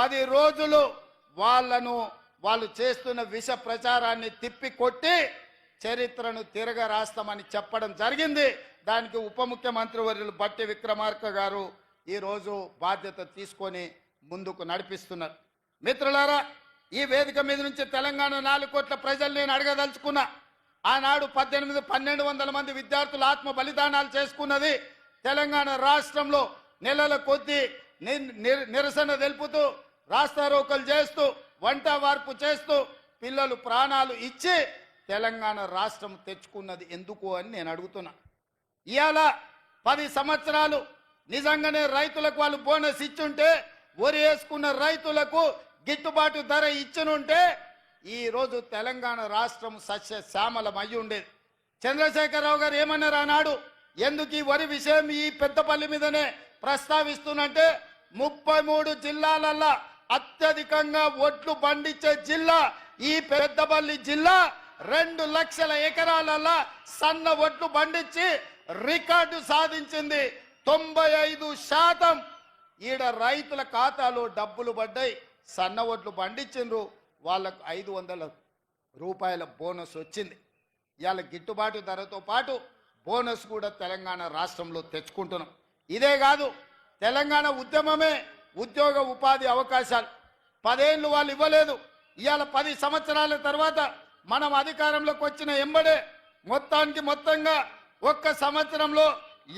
పది రోజులు వాళ్ళను వాళ్ళు చేస్తున్న విష ప్రచారాన్ని తిప్పికొట్టి చరిత్రను తిరగ రాస్తామని చెప్పడం జరిగింది. దానికి ఉప ముఖ్యమంత్రి వర్యులు బట్టి విక్రమార్క గారు ఈరోజు బాధ్యత తీసుకొని ముందుకు నడిపిస్తున్నారు. మిత్రులారా ఈ వేదిక మీద నుంచి తెలంగాణ నాలుగు కోట్ల ప్రజలు నేను అడగదలుచుకున్నా. ఆనాడు పద్దెనిమిది పన్నెండు వందల మంది విద్యార్థులు ఆత్మ బలిదానాలు చేసుకున్నది తెలంగాణ రాష్ట్రంలో నెలల కొద్దీ నిరసన తెలుపుతూ రాస్తారోకలు చేస్తూ వంట వార్పు చేస్తూ పిల్లలు ప్రాణాలు ఇచ్చి తెలంగాణ రాష్ట్రం తెచ్చుకున్నది ఎందుకు అని నేను అడుగుతున్నా. ఇవాళ పది సంవత్సరాలు నిజంగానే రైతులకు వాళ్ళు బోనస్ ఇచ్చుంటే వరి వేసుకున్న రైతులకు గిట్టుబాటు ధర ఇచ్చినుంటే ఈరోజు తెలంగాణ రాష్ట్రం సస్య శ్యామలం అయి ఉండేది. చంద్రశేఖరరావు గారు ఏమన్నారు ఆనాడు? ఎందుకు ఈ వరి విషయం ఈ పెద్దపల్లి మీదనే ప్రస్తావిస్తున్నంటే ముప్పై మూడు జిల్లాలల్లా అత్యధికంగా ఒట్లు పండించే జిల్లా ఈ పెద్దపల్లి జిల్లా రెండు లక్షల ఎకరాలలో సన్న ఒట్లు పండించి రికార్డు సాధించింది. తొంభై ఐదు శాతం ఈడ రైతుల ఖాతాలో డబ్బులు పడ్డాయి. సన్న ఒట్లు పండించిండ్రు. వాళ్ళకు ఐదు వందల రూపాయల బోనస్ వచ్చింది. ఇవాళ గిట్టుబాటు ధరతో పాటు బోనస్ కూడా తెలంగాణ రాష్ట్రంలో తెచ్చుకుంటున్నాం. ఇదే కాదు తెలంగాణ ఉద్యమమే ఉద్యోగ ఉపాధి అవకాశాలు. పదేళ్ళు వాళ్ళు ఇవ్వలేదు. ఇవాళ పది సంవత్సరాల తర్వాత మనం అధికారంలోకి వచ్చిన ఎంబడే మొత్తానికి మొత్తంగా ఒక్క సంవత్సరంలో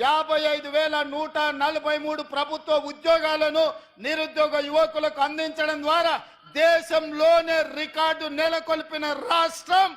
యాభై ఐదు వేల నూట నలభై మూడు ప్రభుత్వ ఉద్యోగాలను నిరుద్యోగ యువకులకు అందించడం ద్వారా దేశంలోనే రికార్డు నెలకొల్పిన రాష్ట్రం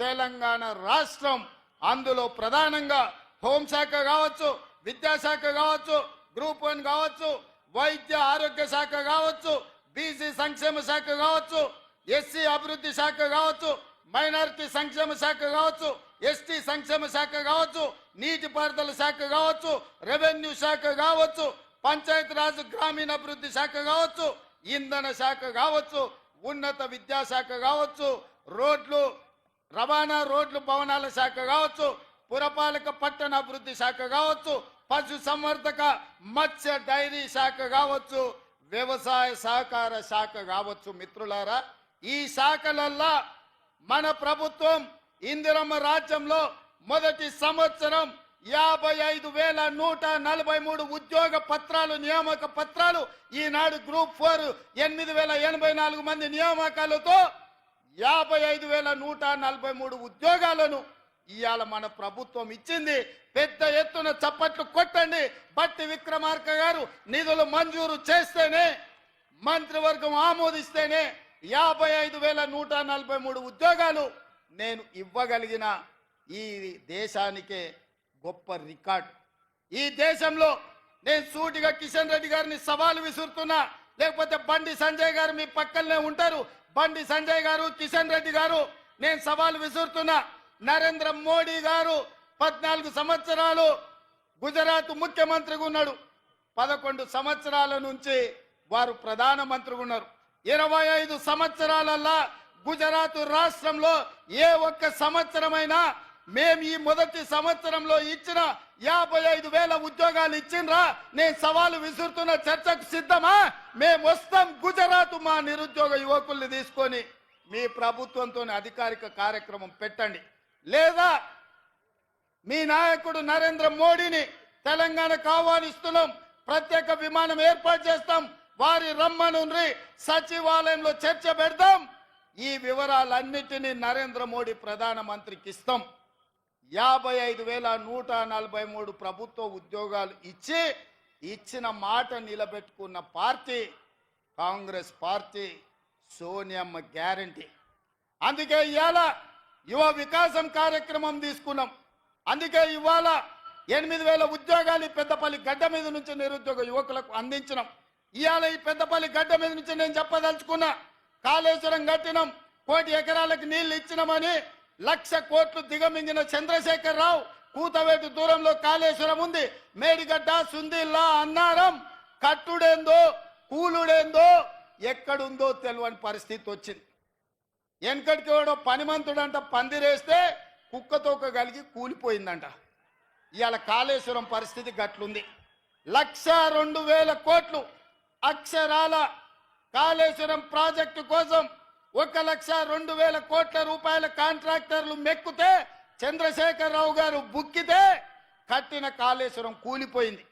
తెలంగాణ రాష్ట్రం. అందులో ప్రధానంగా హోంశాఖ కావచ్చు విద్యాశాఖ కావచ్చు గ్రూప్ వన్ కావచ్చు వైద్య ఆరోగ్య శాఖ కావచ్చు బీసీ సంక్షేమ శాఖ కావచ్చు ఎస్సీ అభివృద్ధి శాఖ కావచ్చు మైనారిటీ సంక్షేమ శాఖ కావచ్చు ఎస్టీ సంక్షేమ శాఖ కావచ్చు నీటిపారుదల శాఖ కావచ్చు రెవెన్యూ శాఖ కావచ్చు పంచాయతీరాజ్ గ్రామీణాభివృద్ధి శాఖ కావచ్చు ఇంధన శాఖ కావచ్చు ఉన్నత విద్యాశాఖ కావచ్చు రోడ్లు రవాణా రోడ్లు భవనాల శాఖ కావచ్చు పురపాలక పట్టణ అభివృద్ధి శాఖ కావచ్చు పశు సంవర్ధక మత్స్య డైరీ శాఖ కావచ్చు వ్యవసాయ సహకార శాఖ కావచ్చు మిత్రులారా. ఈ శాఖలల్లా మన ప్రభుత్వం ఇందిరమ్మ రాజ్యంలో మొదటి సంవత్సరం యాభై ఐదు వేల నూట నలభై మూడు ఉద్యోగ పత్రాలు నియామక పత్రాలు ఈనాడు గ్రూప్ ఫోర్ ఎనిమిది వేల ఎనభై నాలుగు మంది నియామకాలతో యాభై ఐదు వేల నూట నలభై మూడు ఉద్యోగాలను ఇవాళ మన ప్రభుత్వం ఇచ్చింది పెద్ద ఎత్తున చప్పట్లు కొట్టండి. బట్టి విక్రమార్క గారు నిధులు మంజూరు చేస్తేనే మంత్రివర్గం ఆమోదిస్తేనే యాభై ఐదు వేల నూట నలభై మూడు ఉద్యోగాలు నేను ఇవ్వగలిగిన ఈ దేశానికే గొప్ప రికార్డ్. ఈ దేశంలో నేను సూటిగా కిషన్ రెడ్డి గారిని సవాలు విసురుతున్నా లేకపోతే బండి సంజయ్ గారు మీ పక్కనే ఉంటారు. బండి సంజయ్ గారు కిషన్ రెడ్డి గారు నేను సవాలు విసురుతున్నా. నరేంద్ర మోడీ గారు పద్నాలుగు సంవత్సరాలు గుజరాత్ ముఖ్యమంత్రిగా ఉన్నాడు. పదకొండు సంవత్సరాల నుంచి వారు ప్రధానమంత్రిగా ఉన్నారు. ఇరవై ఐదు సంవత్సరాలల్లా గుజరాత్ రాష్ట్రంలో ఏ ఒక్క సంవత్సరమైనా మేము ఈ మొదటి సంవత్సరంలో ఇచ్చిన యాభై ఐదు వేల ఉద్యోగాలు ఇచ్చిండ్రా? నేను సవాలు విసురుతున్న చర్చకు సిద్ధమా? మేము వస్తాం గుజరాత్ మా నిరుద్యోగ యువకుల్ని తీసుకొని మీ ప్రభుత్వంతో అధికారిక కార్యక్రమం పెట్టండి. లేదా మీ నాయకుడు నరేంద్ర మోడీని తెలంగాణ కావాలిస్తున్నాం ప్రత్యేక విమానం ఏర్పాటు చేస్తాం వారి రమ్మనుండ్రి సచివాలయంలో చర్చ పెడతాం. ఈ వివరాలన్నిటినీ నరేంద్ర మోడీ ప్రధానమంత్రికి ఇస్తాం. యాభై ఐదు వేల నూట నలభై మూడు ప్రభుత్వ ఉద్యోగాలు ఇచ్చి ఇచ్చిన మాట నిలబెట్టుకున్న పార్టీ కాంగ్రెస్ పార్టీ సోనియమ్మ గ్యారంటీ. అందుకే ఇవాళ యువ వికాసం కార్యక్రమం తీసుకున్నాం. అందుకే ఇవాళ ఎనిమిది వేల ఉద్యోగాలు పెద్దపల్లి గడ్డ మీద నుంచి నిరుద్యోగ యువకులకు అందించినాం. ఇవాళ ఈ పెద్దపల్లి గడ్డ మీద నుంచి నేను చెప్పదలుచుకున్నా కాళేశ్వరం కట్టినాం కోటి ఎకరాలకు నీళ్ళు ఇచ్చినామని లక్ష కోట్లు దిగమింగిన చంద్రశేఖర్ రావు కూతవేటు దూరంలో కాళేశ్వరం ఉంది. మేడిగడ్డ సుందిల్లా అన్నారం కట్టుడేందో కూలుడేందో ఎక్కడుందో తెలియని పరిస్థితి వచ్చింది. వెనకటికి వాడు పనిమంతుడంట పందిరేస్తే కుక్కతోక కలిగి కూలిపోయిందంట. ఇవాళ కాళేశ్వరం పరిస్థితి గట్లుంది. లక్ష రెండు వేల కోట్లు అక్షరాల కాళేశ్వరం ప్రాజెక్టు కోసం ఒక లక్ష రెండు వేల కోట్ల రూపాయల కాంట్రాక్టర్లు మెక్కుతే చంద్రశేఖరరావు గారు బుక్కితే కట్టిన కాళేశ్వరం కూలిపోయింది.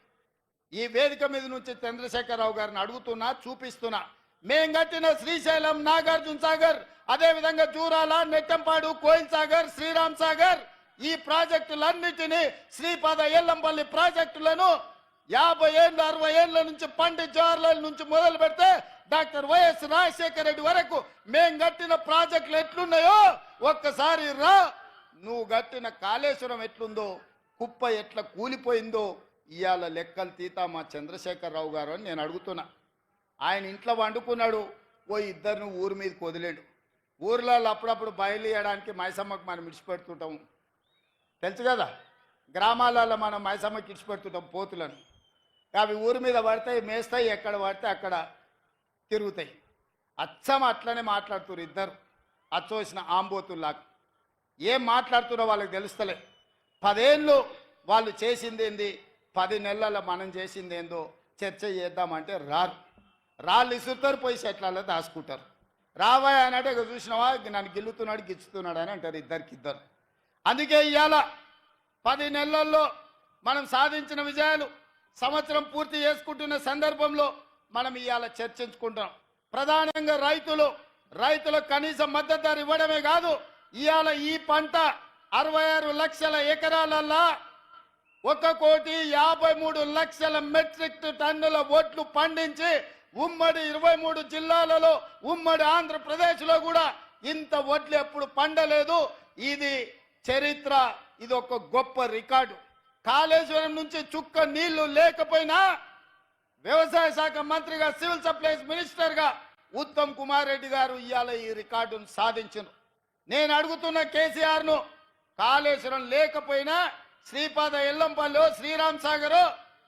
ఈ వేదిక మీద నుంచి చంద్రశేఖరరావు గారిని అడుగుతున్నా చూపిస్తున్నా. మేం కట్టిన శ్రీశైలం నాగార్జున సాగర్ అదే విధంగా జూరాల నెట్టంపాడు కోయిల్ సాగర్ శ్రీరామ్ సాగర్ ఈ ప్రాజెక్టులన్నిటినీ శ్రీపాద ఎల్లంపల్లి ప్రాజెక్టులను యాభై ఏళ్ళు అరవై ఏళ్ళ నుంచి పండిత్ జవహర్లాల్ నుంచి మొదలు పెడితే డాక్టర్ వైఎస్ రాజశేఖర రెడ్డి వరకు మేం కట్టిన ప్రాజెక్టులు ఎట్లున్నాయో ఒక్కసారి రా. నువ్వు కట్టిన కాళేశ్వరం ఎట్లుందో కుప్ప ఎట్లా కూలిపోయిందో ఇవాళ లెక్కలు తీతా మా చంద్రశేఖరరావు గారు అని నేను అడుగుతున్నా. ఆయన ఇంట్లో వండుకున్నాడు. ఓ ఇద్దరిని ఊరి మీదకి వదిలేడు. ఊర్లలో అప్పుడప్పుడు బయలుదేయడానికి మైసమ్మకు మనం ఇడిచిపెడుతుంటాము తెలుసు కదా? గ్రామాలలో మనం మైసమ్మకి ఇడిచిపెడుతుంటాం పోతులను. అవి ఊరి మీద పడతాయి మేస్తాయి ఎక్కడ పడితే అక్కడ తిరుగుతాయి. అచ్చం అట్లనే మాట్లాడుతున్నారు ఇద్దరు. అచ్చోసిన ఆంబోతుల్లాగా. ఏం మాట్లాడుతున్నా వాళ్ళకి తెలుస్తలే. పదేళ్ళు వాళ్ళు చేసింది ఏంది? పది నెలల మనం చేసింది ఏందో చర్చ చేద్దామంటే రారు. రాళ్ళు ఇసురుతారు పోయి చెట్లలో దాచుకుంటారు. రావాయ్ అని అంటే ఇక చూసినావా? నన్ను గిల్లుతున్నాడు గిచ్చుతున్నాడు అని అంటారు ఇద్దరికి ఇద్దరు అందుకే ఇవాళ పది నెలల్లో మనం సాధించిన విజయాలు సంవత్సరం పూర్తి చేసుకుంటున్న సందర్భంలో మనం ఇవాళ చర్చించుకుంటాం. ప్రధానంగా రైతులు రైతులకు కనీస మద్దతు ధర ఇవ్వడమే కాదు ఇవాళ ఈ పంట అరవై ఆరు లక్షల ఎకరాలల్లా ఒక కోటి యాభై మూడు లక్షల మెట్రిక్ టన్నుల ఓట్లు పండించి ఉమ్మడి ఇరవై మూడు జిల్లాలలో ఉమ్మడి ఆంధ్రప్రదేశ్లో కూడా ఇంత వడ్లు ఎప్పుడు పండలేదు. ఇది చరిత్ర ఇది ఒక గొప్ప రికార్డు. కాళేశ్వరం నుంచి చుక్క నీళ్ళు లేకపోయినా వ్యవసాయ శాఖ మంత్రిగా సివిల్ సప్లైస్ మినిస్టర్గా ఉత్తమ్ కుమార్ రెడ్డి గారు ఇవాళ ఈ రికార్డును సాధించను. నేను అడుగుతున్న కేసీఆర్ను కాళేశ్వరం లేకపోయినా శ్రీపాద ఎల్లంపల్లి శ్రీరామ్ సాగర్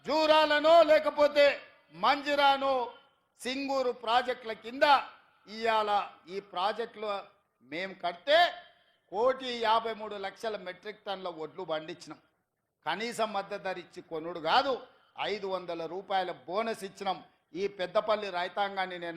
జూరాలను లేకపోతే మంజిరాను సింగూరు ప్రాజెక్టుల కింద ఇవాళ ఈ ప్రాజెక్టులు మేము కడితే కోటి యాభై మూడు లక్షల మెట్రిక్ టన్ల వడ్లు పండించినాం. కనీస మద్దతు ధర ఇచ్చి కొనుడు కాదు ఐదు వందల రూపాయల బోనస్ ఇచ్చినాం. ఈ పెద్దపల్లి రైతాంగాన్ని నేను